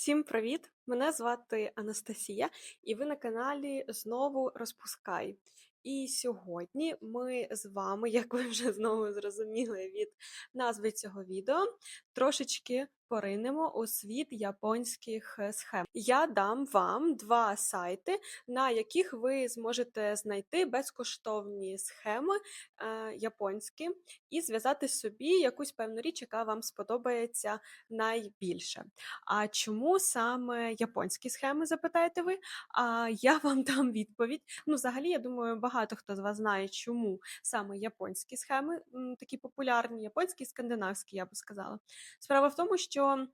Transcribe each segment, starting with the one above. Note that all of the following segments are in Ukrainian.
Всім привіт! Мене звати Анастасія, і ви на каналі знову Розпускай. І сьогодні ми з вами, як ви вже знову зрозуміли від назви цього відео, трошечки поринемо у світ японських е, схем. Я дам вам два сайти, на яких ви зможете знайти безкоштовні схеми е, японські і зв'язати собі якусь певну річ, яка вам сподобається найбільше. А чому саме японські схеми, запитаєте ви? А я вам дам відповідь. Ну, взагалі, я думаю, багато хто з вас знає, чому саме японські схеми такі популярні, японські і скандинавські, я би сказала. Справа в тому, що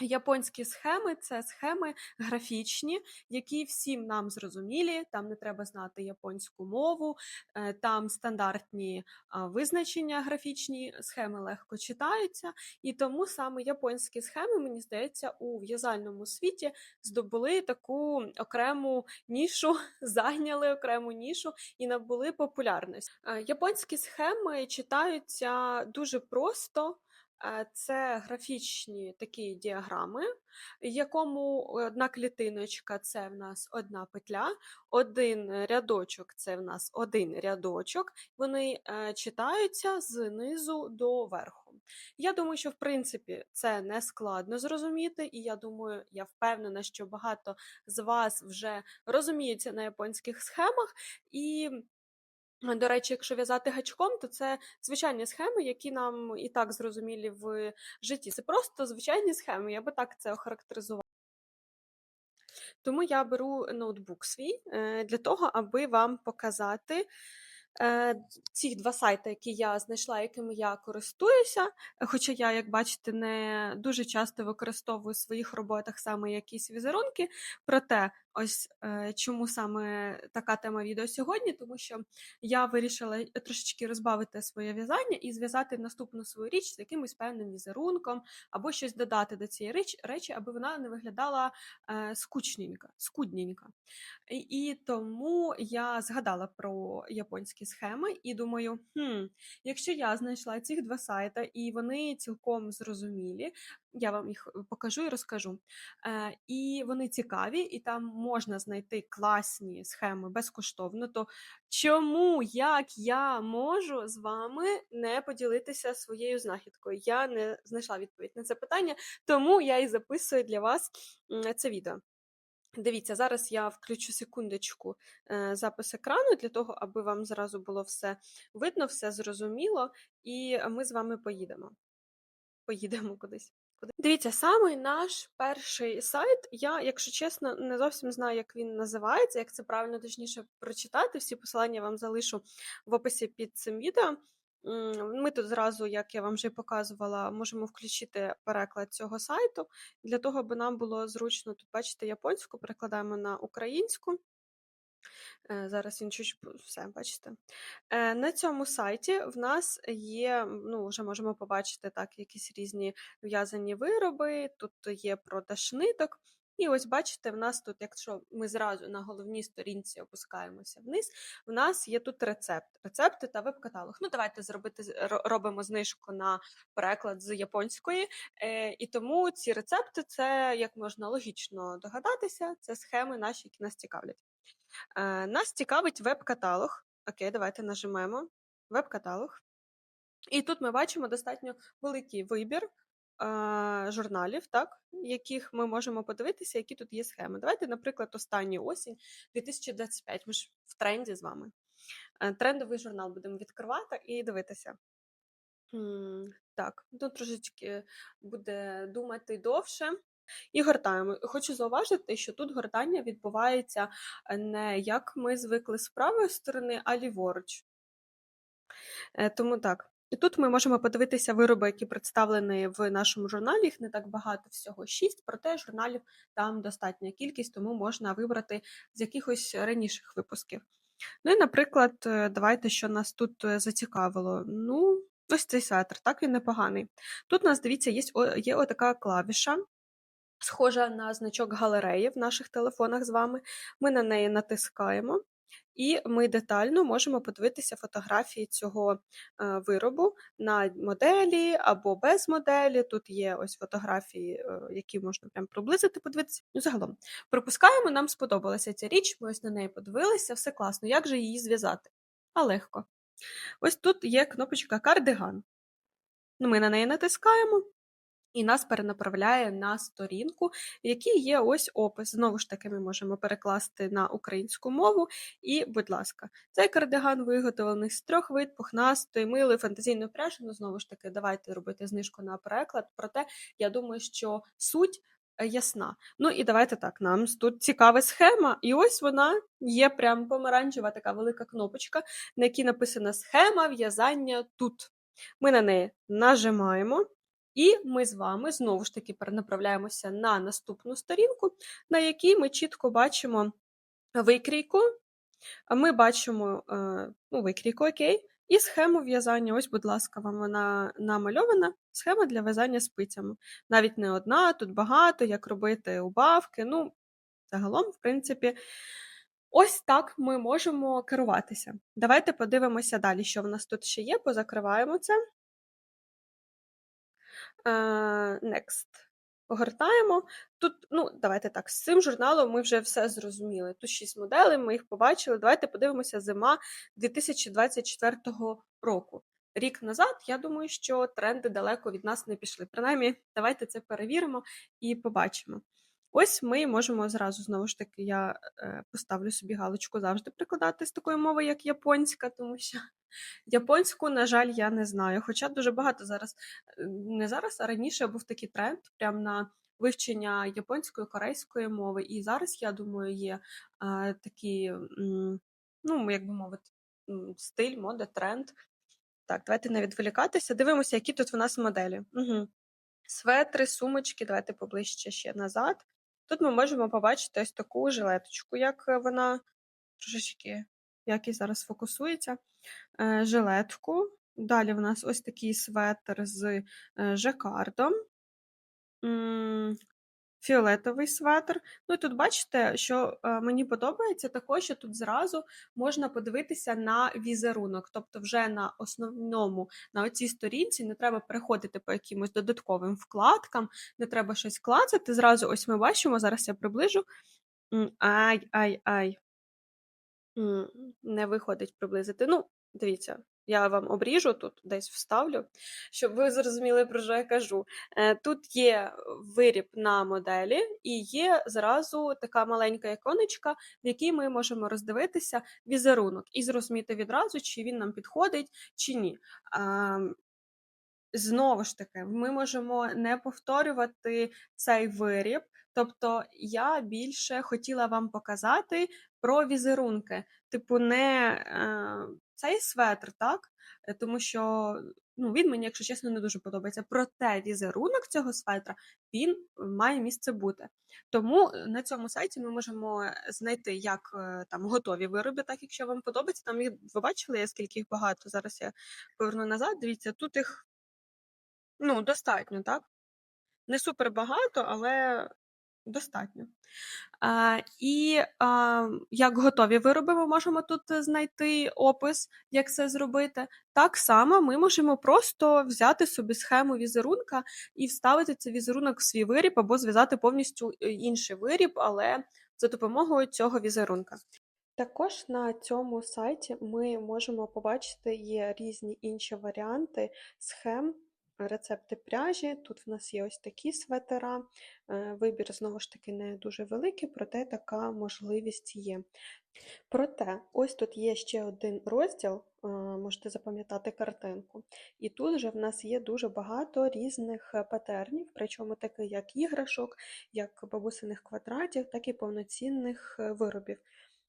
Японські схеми це схеми графічні, які всім нам зрозумілі. Там не треба знати японську мову, е, там стандартні визначення графічні, схеми легко читаються, і тому саме японські схеми, мені здається, у в'язальному світі здобули таку окрему нішу, зайняли окрему нішу і набули популярність. Е, Японські схеми читаються дуже просто. Це графічні такі діаграми, якому одна клітиночка це в нас одна петля, один рядочок це в нас один рядочок. Вони е, читаються знизу до верху. Я думаю, що в принципі це не складно зрозуміти, і я думаю, я впевнена, що багато з вас вже розуміються на японських схемах. І до речі, якщо в'язати гачком, то це звичайні схеми, які нам і так зрозумілі в житті. Це просто звичайні схеми, я би так це охарактеризувала. Тому я беру ноутбук свій е, для того, аби вам показати е, ці два сайти, які я знайшла, якими я користуюся. Хоча я, як бачите, не дуже часто використовую в своїх роботах саме якісь візерунки. Проте, ось е, чому саме така тема відео сьогодні, тому що я вирішила трошечки розбавити своє в'язання і зв'язати наступну свою річ з якимось певним візерунком, або щось додати до цієї речі, аби вона не виглядала е, скучненько, скудненько. І тому я згадала про японські схеми і думаю, хм, якщо я знайшла цих два сайти, і вони цілком зрозумілі, я вам їх е, покажу і розкажу. Е, і вони цікаві, і там можна знайти класні схеми безкоштовно. То чому як я можу з вами не поділитися своєю знахідкою? Я не знайшла відповідь на це питання, тому я і записую для вас це відео. Дивіться, зараз я включу секундочку е, запис екрану для того, аби вам зразу було все видно, все зрозуміло, і ми з вами поїдемо. Поїдемо кудись. Дивіться, самий наш перший сайт. Я, якщо чесно, не зовсім знаю, як він називається, як це правильно точніше прочитати. Всі посилання вам залишу в описі під цим відео. Ми тут зразу, як я вам вже показувала, можемо включити переклад цього сайту для того, аби нам було зручно тут бачите японську, перекладаємо на українську. Е, Зараз він чуть все, бачите. Е, На цьому сайті в нас є, ну, вже можемо побачити так, якісь різні в'язані вироби, тут є продаж ниток. І ось бачите, в нас тут, якщо ми зразу на головній сторінці опускаємося вниз, в нас є тут рецепт, рецепти та веб-каталог. Ну, давайте зробити робимо знижку на переклад з японської. Е, і тому ці рецепти це, як можна логічно догадатися, це схеми наші, які нас цікавлять. Е, Нас цікавить веб-каталог. Окей, давайте нажимаємо веб-каталог. І тут ми бачимо достатньо великий вибір е, журналів, так, яких ми можемо подивитися, які тут є схеми. Давайте, наприклад, останню осінь 2025. Ми ж в тренді з вами. Е, Трендовий журнал будемо відкривати і дивитися. Так, тут трошечки буде думати довше. І гортаємо. Хочу зауважити, що тут гортання відбувається е, не як ми звикли з правої сторони, а ліворуч. Е, Тому так. І тут ми можемо подивитися вироби, які представлені в нашому журналі. Їх не так багато, всього шість, проте журналів там достатня кількість, тому можна вибрати з якихось раніших випусків. Ну і, наприклад, е, давайте, що нас тут зацікавило. Ну, ось цей светр, так він непоганий. Тут у нас, дивіться, є, є отака клавіша, схожа на значок галереї в наших телефонах з вами. Ми на неї натискаємо. і ми детально можемо подивитися фотографії цього е, виробу на моделі або без моделі. Тут є ось фотографії, е, які можна прям приблизити, подивитися. Ну, загалом, пропускаємо, нам сподобалася ця річ, ми ось на неї подивилися, все класно. Як же її зв'язати? А легко. Ось тут є кнопочка кардиган. Ну, Ми на неї натискаємо, і нас перенаправляє на сторінку, в якій є ось опис. Знову ж таки, ми можемо перекласти на українську мову. І, будь ласка, цей кардиган виготовлений з трьох вид, пухнастої, милої, фантазійної пряжі. Ну, знову ж таки, давайте робити знижку на переклад. Проте, я думаю, що суть. е, Ясна. Ну і давайте так, нам тут цікава схема, і ось вона є прям помаранчева така велика кнопочка, на якій написана схема в'язання тут. Ми на неї нажимаємо, і ми з вами знову ж таки перенаправляємося на наступну сторінку, на якій ми чітко бачимо викрійку. Ми бачимо е, ну, викрійку, окей, і схему в'язання. Ось, будь ласка, вам вона намальована. Схема для в'язання спицями. Навіть не одна, тут багато, як робити убавки. Ну, загалом, в принципі, ось так ми можемо керуватися. Давайте подивимося далі, що в нас тут ще є. Позакриваємо це. Е, Next. Огортаємо. Тут, ну, давайте так, з цим журналом ми вже все зрозуміли. Тут шість моделей, ми їх побачили. Давайте подивимося зима 2024 року. Рік назад, я думаю, що тренди далеко від нас не пішли. Принаймні, давайте це перевіримо і побачимо. Ось ми можемо зразу, знову ж таки, я е, поставлю собі галочку завжди прикладати з такої мови, як японська, тому що японську, на жаль, я не знаю. Хоча дуже багато зараз, е, не зараз, а раніше був такий тренд прямо на вивчення японської, корейської мови. І зараз, я думаю, є е, такий, ну, як би мовити, стиль, мода, тренд. Так, давайте не відволікатися. Дивимося, які тут в нас моделі. Угу. Светри, сумочки, давайте поближче ще назад. Тут ми можемо побачити ось таку жилеточку, як е, вона трошечки як і зараз фокусується. Е, жилетку. Далі в нас ось такий светр з е, жакардом. Фіолетовий светр. Ну і тут бачите, що е, мені подобається також, що тут зразу можна подивитися на візерунок. Тобто, вже на основному, на оцій сторінці не треба переходити по якимось додатковим вкладкам, не треба щось клацати. Зразу ось ми бачимо, зараз я приближу. Ай, ай, ай. Не виходить приблизити. Ну, дивіться, я вам обріжу тут, десь вставлю, щоб ви зрозуміли, про що я кажу. Е, Тут є виріб на моделі, і є зразу така маленька іконочка, в якій ми можемо роздивитися візерунок і зрозуміти відразу, чи він нам підходить, чи ні. Знову ж таки, ми можемо не повторювати цей виріб. Тобто, я більше хотіла вам показати про візерунки. Типу, не е, цей светр, так? Е, Тому що ну, він мені, якщо чесно, не дуже подобається. Проте візерунок цього светра він має місце бути. Тому на цьому сайті ми можемо знайти як е, там готові вироби, так якщо вам подобається. Там їх ви бачили, я скільки їх багато. Зараз я поверну назад. Дивіться, тут їх ну, достатньо, так? Не супер багато, але достатньо. А, і а, як готові вироби, ми можемо тут знайти опис, як це зробити. Так само ми можемо просто взяти собі схему візерунка і вставити цей візерунок в свій виріб або зв'язати повністю е, інший виріб, але за допомогою цього візерунка. Також на цьому сайті ми можемо побачити є різні інші варіанти схем, рецепти пряжі. Тут в нас є ось такі светера. Е, Вибір знову ж таки не дуже великий, проте така можливість є. Проте, ось тут є ще один розділ, е, можете запам'ятати картинку. І тут же в нас є дуже багато різних е, патернів, причому таких як іграшок, як бабусиних квадратів, так і повноцінних виробів.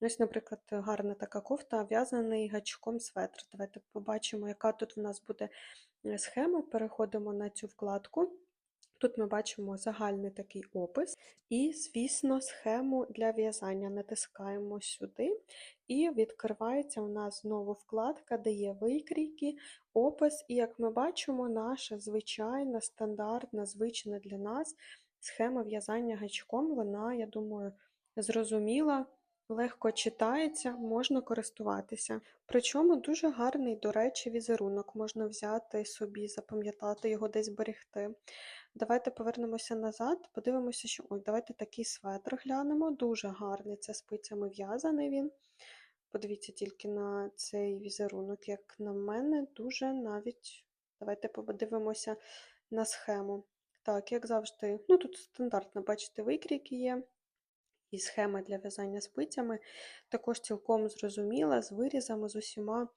Ось, наприклад, гарна така кофта, в'язаний гачком светр. Давайте побачимо, яка тут в нас буде схема. Переходимо на цю вкладку. Тут ми бачимо загальний такий опис, і, звісно, схему для в'язання натискаємо сюди, і відкривається у нас знову вкладка, де є викрійки, опис, і, як ми бачимо, наша звичайна, стандартна, звична для нас схема в'язання гачком. Вона, я думаю, зрозуміла легко читається, можна користуватися. Причому дуже гарний, до речі, візерунок можна взяти собі, запам'ятати його десь зберегти. Давайте повернемося назад, подивимося, що ой, давайте такий светр глянемо. Дуже гарний. Це спицями в'язаний він. Подивіться тільки на цей візерунок, як на мене, дуже навіть. Давайте подивимося на схему. Так, як завжди, ну тут стандартно, бачите, викрійки є. І схема для в'язання спицями також цілком зрозуміла, з вирізами, з усіма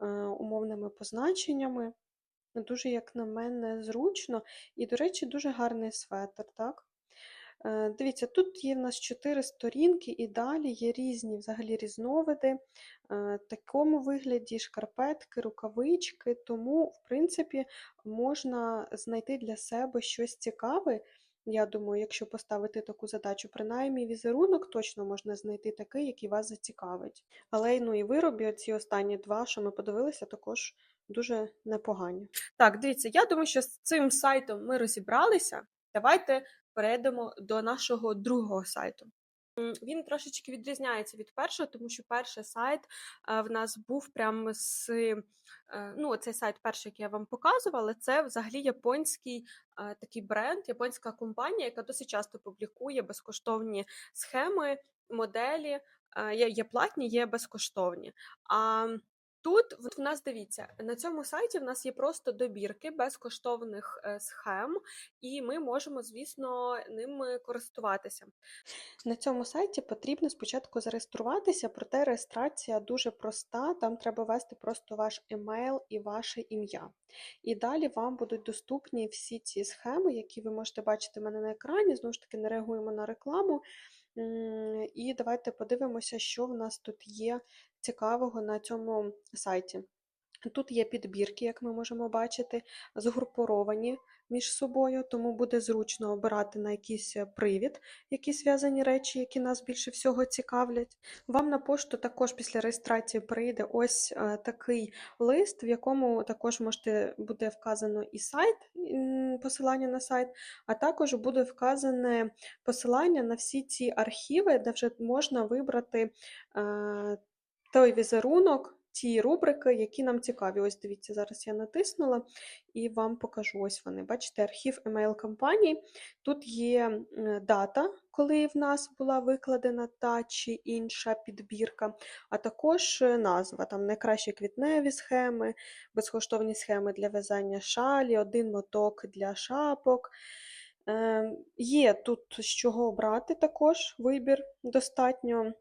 е, умовними позначеннями. Дуже, як на мене, зручно. І, до речі, дуже гарний светр, так? Е, Дивіться, тут є в нас 4 сторінки, і далі є різні взагалі різновиди. е, В такому вигляді шкарпетки, рукавички, тому, в принципі, можна знайти для себе щось цікаве. Я думаю, якщо поставити таку задачу, принаймні візерунок точно можна знайти такий, який вас зацікавить. Але ну, і вироби, ці останні два, що ми подивилися, також дуже непогані. Так, дивіться, я думаю, що з цим сайтом ми розібралися. Давайте перейдемо до нашого другого сайту. Він трошечки відрізняється від першого, тому що перший сайт е, в нас був прямо з е, ну, цей сайт перший, який я вам показувала, це взагалі японський е, такий бренд, японська компанія, яка досить часто публікує безкоштовні схеми, моделі. є платні, є безкоштовні. А Тут в нас дивіться, на цьому сайті в нас є просто добірки безкоштовних е, схем, і ми можемо, звісно, ними користуватися. На цьому сайті потрібно спочатку зареєструватися, проте реєстрація дуже проста. Там треба ввести просто ваш емейл і ваше ім'я. І далі вам будуть доступні всі ці схеми, які ви можете бачити в мене на екрані. Знову ж таки, не реагуємо на рекламу. І давайте подивимося, що в нас тут є цікавого на цьому сайті. Тут є підбірки, як ми можемо бачити, згруповані між собою, тому буде зручно обирати на якийсь е, привід якісь зв'язані речі, які нас більше всього цікавлять. Вам на пошту також після реєстрації прийде ось е, такий лист, в якому також можете буде вказано і сайт, посилання на сайт, а також буде вказане посилання на всі ці архіви, де вже можна вибрати е, той візерунок, ті рубрики, які нам цікаві. Ось дивіться, зараз я натиснула і вам покажу. Ось вони. Бачите, архів емейл компанії. Тут є дата, коли в нас була викладена та чи інша підбірка, а також е, назва, там найкращі квітневі схеми, безкоштовні схеми для в'язання шалі, один моток для шапок. Е, Є тут з чого обрати також вибір достатньо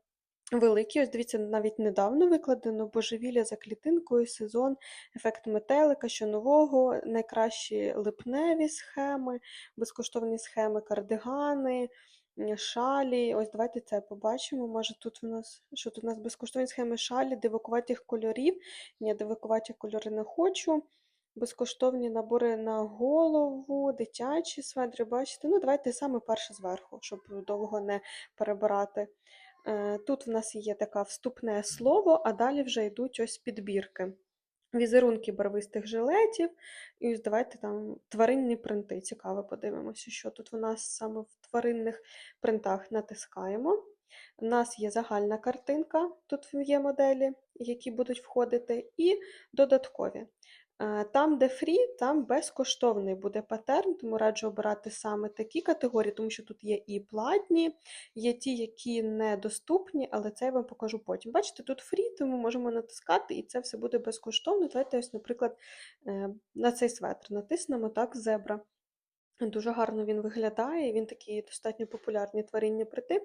великий. Ось дивіться, навіть недавно викладено божевілля за клітинкою, сезон, ефект метелика, що нового, найкращі липневі схеми, безкоштовні схеми, кардигани. Шалі, ось давайте це побачимо. Може, тут у нас що тут у нас безкоштовні схеми шалі, дивакуватих кольорів. Ні, дивакуваті кольори не хочу. Безкоштовні набори на голову, дитячі сведри, бачите? Ну, давайте саме перше зверху, щоб довго не перебирати. Е, Тут в нас є таке вступне слово, а далі вже йдуть ось підбірки. Візерунки барвистих жилетів. І ось давайте там тваринні принти. Цікаво, подивимося, що тут у нас саме в тваринних принтах натискаємо. У нас є загальна картинка, тут є моделі, які будуть входити, і додаткові. Там, де фрі, там безкоштовний буде патерн, тому раджу обирати саме такі категорії, тому що тут є і платні, є ті, які недоступні, але це я вам покажу потім. Бачите, тут фрі, тому можемо натискати, і це все буде безкоштовно. Давайте, ось, наприклад, е, на цей светр натиснемо так, зебра. Дуже гарно він виглядає, він такий достатньо популярні тваринні прити.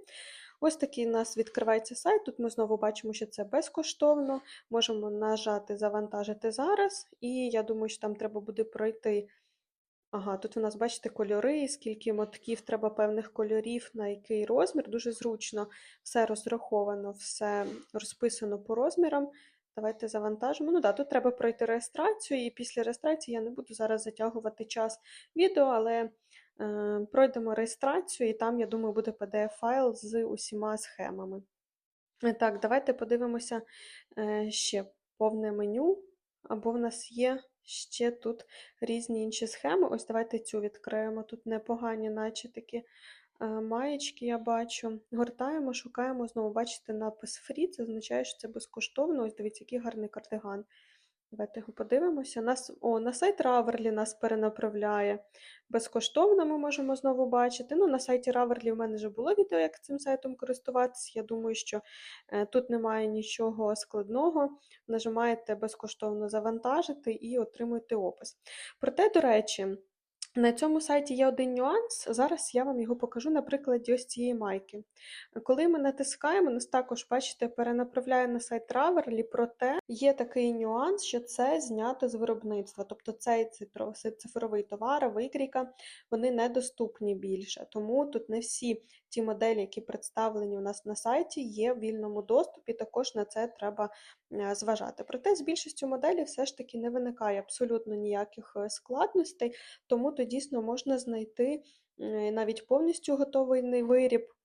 Ось такий у нас відкривається сайт. Тут ми знову бачимо, що це безкоштовно. Можемо нажати Завантажити зараз, і я думаю, що там треба буде пройти. Ага, тут у нас, бачите, кольори, скільки мотків треба певних кольорів, на який розмір. Дуже зручно, все розраховано, все розписано по розмірам. Давайте завантажимо. Ну так, тут треба пройти реєстрацію, і після реєстрації я не буду зараз затягувати час відео, але пройдемо реєстрацію, і там, я думаю, буде PDF-файл з усіма схемами. Е, Так, давайте подивимося е, ще повне меню, або в нас є ще тут різні інші схеми. Ось давайте цю відкриємо. Тут непогані, наче такі Е, маєчки я бачу. Гортаємо, шукаємо, знову бачите напис Free, це означає, що це безкоштовно. Ось дивіться, який гарний кардиган. Давайте його подивимося. Нас, о, на сайт Раверлі нас перенаправляє. Безкоштовно ми можемо знову бачити. Ну, На сайті Раверлі в мене вже було відео, як цим сайтом користуватися. Я думаю, що е, тут немає нічого складного. Нажимаєте безкоштовно завантажити і отримуєте опис. Проте, до речі, на цьому сайті є один нюанс. Зараз я вам його покажу на прикладі ось цієї майки. Коли ми натискаємо, нас також, бачите, перенаправляє на сайт траверлі, проте є такий нюанс, що це знято з виробництва. Тобто цей цифровий товар, викрійка, вони недоступні більше. Тому тут не всі ті моделі, які представлені у нас на сайті, є в вільному доступі. Також на це треба е, зважати. Проте з більшістю моделей все ж таки не виникає абсолютно ніяких е, складностей, тому то дійсно можна знайти е, навіть повністю готовий виріб.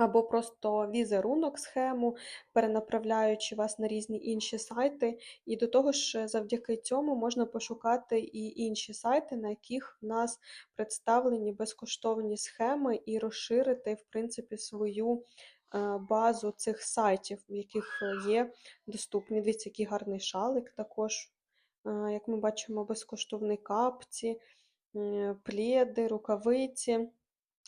Або просто візерунок, схему, перенаправляючи вас на різні інші сайти. І до того ж, завдяки цьому можна пошукати і інші сайти, на яких в нас представлені безкоштовні схеми, і розширити, в принципі, свою е, базу цих сайтів, в яких є доступні. Дивіться, який гарний шалик також. Е, Як ми бачимо, безкоштовні капці, м, пледи, рукавиці.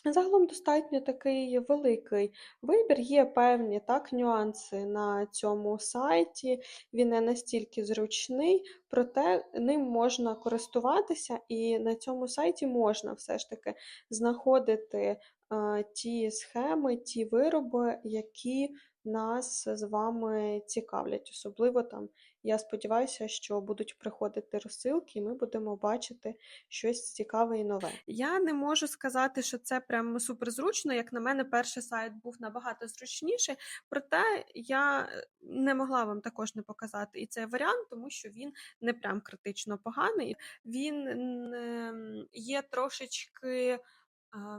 Загалом достатньо такий великий вибір. Є певні так, нюанси на цьому сайті. Він не настільки зручний, проте ним можна користуватися, і на цьому сайті можна все ж таки знаходити е, ті схеми, ті вироби, які нас з вами цікавлять. Особливо там, я сподіваюся, що будуть приходити розсилки, і ми будемо бачити щось цікаве і нове. Я не можу сказати, що це прямо суперзручно. Як на мене, перший сайт був набагато зручніший, проте я не могла вам також не показати і цей варіант, тому що він не прям критично поганий. Він є трошечки.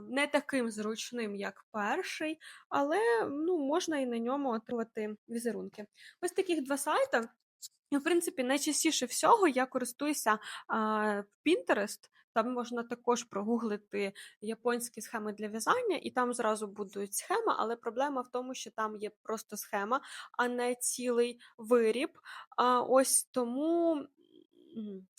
Не таким зручним, як перший, але ну, можна і на ньому отримати візерунки. Ось таких два сайти. І, в принципі, найчастіше всього я користуюся а, Pinterest. Там можна також прогуглити японські схеми для в'язання, і там зразу будуть схеми, але проблема в тому, що там є просто схема, а не цілий виріб. А, ось тому.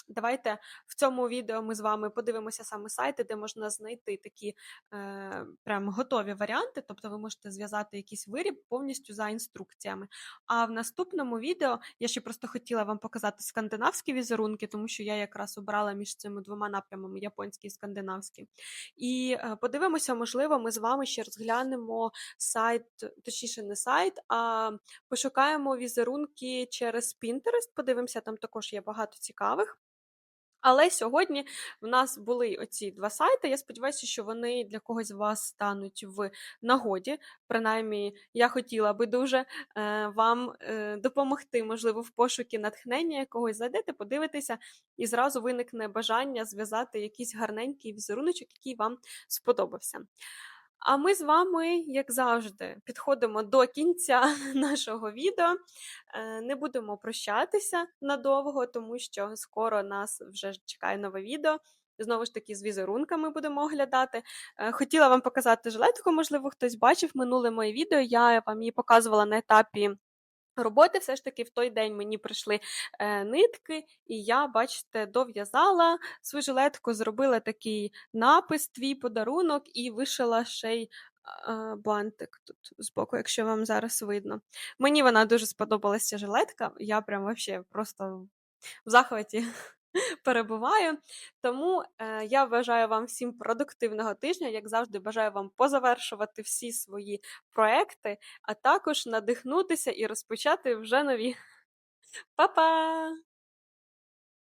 Давайте в цьому відео ми з вами подивимося саме сайти, де можна знайти такі е, прям готові варіанти, тобто ви можете зв'язати якийсь виріб повністю за інструкціями. А в наступному відео я ще просто хотіла вам показати скандинавські візерунки, тому що я якраз обрала між цими двома напрямами японський і скандинавський. І е, подивимося, можливо, ми з вами ще розглянемо сайт, точніше, не сайт, а пошукаємо візерунки через Pinterest. Подивимося, там також є багато цікавих. Але сьогодні в нас були оці два сайти. Я сподіваюся, що вони для когось з вас стануть в нагоді. Принаймні, я хотіла би дуже е, вам е, допомогти, можливо, в пошукі натхнення якогось зайдете, подивитися, і зразу виникне бажання зв'язати якийсь гарненький візеруночок, який вам сподобався. А ми з вами, як завжди, підходимо до кінця нашого відео. Е, Не будемо прощатися надовго, тому що скоро нас вже чекає нове відео. Знову ж таки, з візерунками будемо оглядати. Е, Хотіла вам показати жилетку, можливо, хтось бачив минуле моє відео. Я вам її показувала на етапі роботи. Все ж таки, в той день мені прийшли е, нитки, і я, бачите, дов'язала свою жилетку, зробила такий напис, твій подарунок, і вишила ще й бантик тут збоку, якщо вам зараз видно. Мені вона дуже сподобалася жилетка. Я прям вообще просто в захваті перебуваю. Тому е, я бажаю вам всім продуктивного тижня. Як завжди, бажаю вам позавершувати всі свої проекти, а також надихнутися і розпочати вже нові. Па-па!